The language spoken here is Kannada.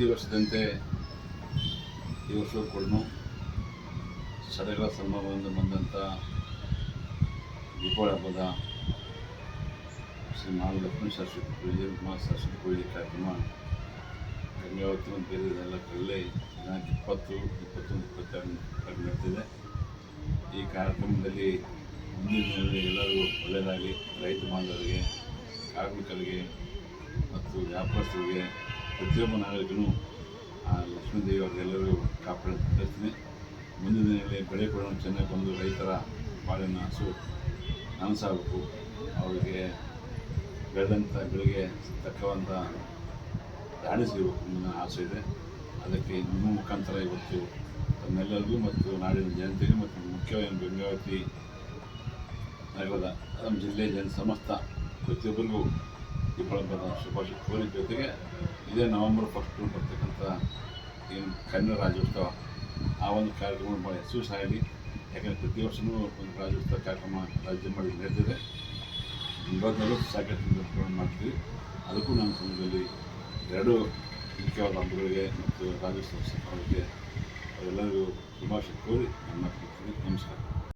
ಈ ವರ್ಷವೂ ಕೂಡ ಸಡಗರ ಸಂಭ್ರಮದಿಂದ ಬಂದಂಥ ದೀಪಾವಳಿ ಹಬ್ಬದ ಶ್ರೀ ಮಹಾಲಕ್ಷ್ಮೀ ಸರಸ್ವತಿ ಪೂಜೆ ಮಹಾ ಸರಸ್ವತಿ ಪೂಜೆ ಕಾರ್ಯಕ್ರಮ ಗಂಗಾವತಿ ಬೇರೆ ಎಲ್ಲ ಕಲ್ಲೇ ದಿನಾಂಕ ಇಪ್ಪತ್ತು ಇಪ್ಪತ್ತೊಂದು ಇಪ್ಪತ್ತೆರಡು ನಡೆದಿದೆ ಈ ಕಾರ್ಯಕ್ರಮದಲ್ಲಿ ಮುಂದಿನ ದಿನಗಳಲ್ಲಿ ಎಲ್ಲರಿಗೂ ಒಳ್ಳೆಯದಾಗಲಿ ರೈತ ಬಾಂಧವರಿಗೆ ಕಾರ್ಮಿಕರಿಗೆ ಮತ್ತು ವ್ಯಾಪಾರಸ್ಥರಿಗೆ ಪ್ರತಿಯೊಬ್ಬ ನಾಗರಿಕನು ಆ ಲಕ್ಷ್ಮೀದೇವಿ ಅವರೆಲ್ಲರಿಗೂ ಕಾಪಾಡಿ ತಿಳಿಸ್ತೀನಿ ಮುಂದಿನ ದಿನಗಳಲ್ಲಿ ಬೆಳೆ ಕೂಡ ಚೆನ್ನಾಗಿ ಬಂದು ರೈತರ ಬಾಳಿನ ಹಸು ನನಸಾಗಬೇಕು. ಅವರಿಗೆ ಬೆಳೆದಂಥ ಬೆಳೆಗೆ ತಕ್ಕವಂಥ ದಾಳಿ ಸಿಗಬೇಕು ನನ್ನ ಆಸೆ ಇದೆ. ಅದಕ್ಕೆ ನಿಮ್ಮ ಮುಖಾಂತರ ಇವತ್ತು ತಮ್ಮೆಲ್ಲರಿಗೂ ಮತ್ತು ನಾಡಿನ ಜನತೆಗೆ ಮತ್ತು ಮುಖ್ಯವಾಗಿ ಗಂಗಾವತಿ ನಗರದ ನಮ್ಮ ಜಿಲ್ಲೆಯ ಜನ, ಸಮಸ್ತ ಪ್ರತಿಯೊಬ್ಬರಿಗೂ ದೀಪಾವಳಿ ಹಬ್ಬದ ಶುಭಾಶಯ. ಕೋರಿ ಜೊತೆಗೆ ಇದೇ ನವೆಂಬರ್ ಫಸ್ಟು ಬರ್ತಕ್ಕಂಥ ಏನು ಕನ್ನಡ ರಾಜ್ಯೋತ್ಸವ, ಆ ಒಂದು ಕಾರ್ಯಕ್ರಮ ಭಾಳ ಯಶಸ್ವಿಯಾಗಲಿ ಯಾಕಂದರೆ ಪ್ರತಿ ವರ್ಷವೂ ಒಂದು ರಾಜ್ಯೋತ್ಸವ ಕಾರ್ಯಕ್ರಮ ರಾಜ್ಯ ಮಾಡಿ ನಡೆದಿದೆ. ಇವಾಗಲೂ ಸಾಕಷ್ಟು ಮಾಡ್ತೀವಿ. ಅದಕ್ಕೂ ನಮ್ಮ ಸಂಘದಲ್ಲಿ ಎರಡು ಮುಖ್ಯವಾದ ಹಬ್ಬಗಳಿಗೆ ಮತ್ತು ರಾಜ್ಯೋತ್ಸವ ಸಮಾರಂಭಕ್ಕೆ ಅವರೆಲ್ಲರಿಗೂ ಶುಭಾಶಯ ಕೋರಿ ಮುಗಿಸ್ತೀನಿ. ನಮಸ್ಕಾರ.